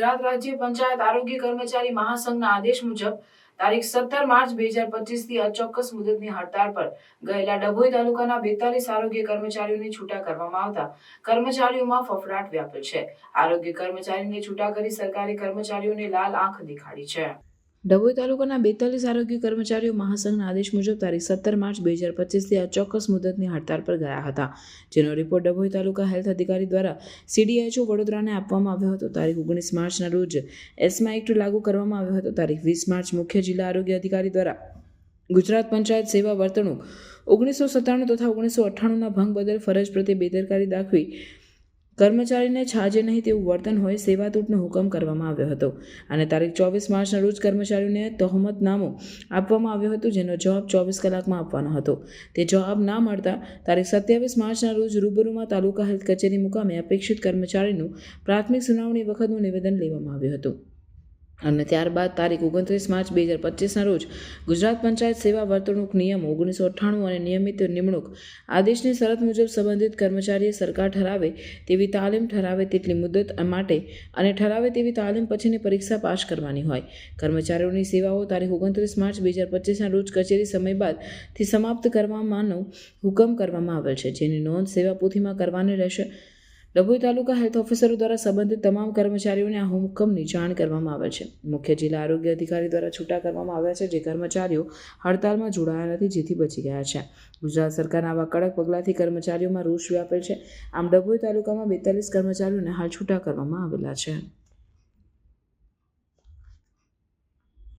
ગુજરાત રાજ્ય પંચાયત આરોગ્ય કર્મચારી મહાસંઘના આદેશ મુજબ તારીખ સત્તર માર્ચ બે હજાર પચીસથી અચોક્કસ મુદતની હડતાળ પર ગયેલા ડભોઈ તાલુકાના બેતાલીસ આરોગ્ય કર્મચારીઓને છૂટા કરવામાં આવતા. કર્મચારીઓમાં ફફડાટ વ્યાપ્યો છે. આરોગ્ય કર્મચારીને છૂટા કરી સરકારી કર્મચારીઓને લાલ આંખ દેખાડી છે. ડભોઈ તાલુકાના બેતાલીસ આરોગ્ય કર્મચારીઓ મહાસંઘના આદેશ મુજબ તારીખ સત્તર માર્ચ બે હજાર પચીસથી આ ચોક્કસ મુદતની હડતાળ પર ગયા હતા. જેનો રિપોર્ટ ડભોઈ તાલુકા હેલ્થ અધિકારી દ્વારા સીડીએચઓ વડોદરાને આપવામાં આવ્યો હતો. તારીખ ઓગણીસ માર્ચના રોજ એસમા એક્ટ લાગુ કરવામાં આવ્યો હતો. તારીખ વીસ માર્ચ મુખ્ય જિલ્લા આરોગ્ય અધિકારી દ્વારા ગુજરાત પંચાયત સેવા વર્તણૂક ઓગણીસો સત્તાણું તથા ઓગણીસો અઠ્ઠાણુંના ભંગ બદલ ફરજ પ્રત્યે બેદરકારી દાખવી કર્મચારીને છાજે નહીં તેવું વર્તન હોય સેવા તૂટનો હુકમ કરવામાં આવ્યો હતો. અને તારીખ ચોવીસ માર્ચના રોજ કર્મચારીઓને તહોમતનામું આપવામાં આવ્યું હતું, જેનો જવાબ ચોવીસ કલાકમાં આપવાનો હતો. તે જવાબ ના મળતા તારીખ સત્યાવીસ માર્ચના રોજ રૂબરૂમાં તાલુકા હેલ્થ કચેરી મુકામે અપેક્ષિત કર્મચારીનું પ્રાથમિક સુનાવણી વખતનું નિવેદન લેવામાં આવ્યું હતું. અને ત્યારબાદ તારીખ ઓગણત્રીસ માર્ચ બે હજાર પચીસના રોજ ગુજરાત પંચાયત સેવા વર્તણૂક નિયમ ઓગણીસો અઠ્ઠાણું અને નિયમિત નિમણૂક આદેશની શરત મુજબ સંબંધિત કર્મચારીએ સરકાર ઠરાવે તેવી તાલીમ ઠરાવે તેટલી મુદત માટે અને ઠરાવે તેવી તાલીમ પછીની પરીક્ષા પાસ કરવાની હોય. કર્મચારીઓની સેવાઓ તારીખ ઓગણત્રીસ માર્ચ બે હજાર પચીસના રોજ કચેરી સમય બાદથી સમાપ્ત કરવામાંનો હુકમ કરવામાં આવેલ છે, જેની નોંધ સેવા પોથીમાં કરવાની રહેશે. ડભોઈ તાલુકા હેલ્થ ઓફિસરો દ્વારા સંબંધિત તમામ કર્મચારીઓને આ હુકમની જાણ કરવામાં આવે છે. મુખ્ય જિલ્લા આરોગ્ય અધિકારી દ્વારા છૂટા કરવામાં આવ્યા છે જે કર્મચારીઓ હડતાલમાં જોડાયા નથી જેથી બચી ગયા છે. ગુજરાત સરકારના આવા કડક પગલાંથી કર્મચારીઓમાં રોષ વ્યાપેલ છે. આમ ડભોઈ તાલુકામાં બેતાલીસ કર્મચારીઓને હાલ છૂટા કરવામાં આવેલા છે.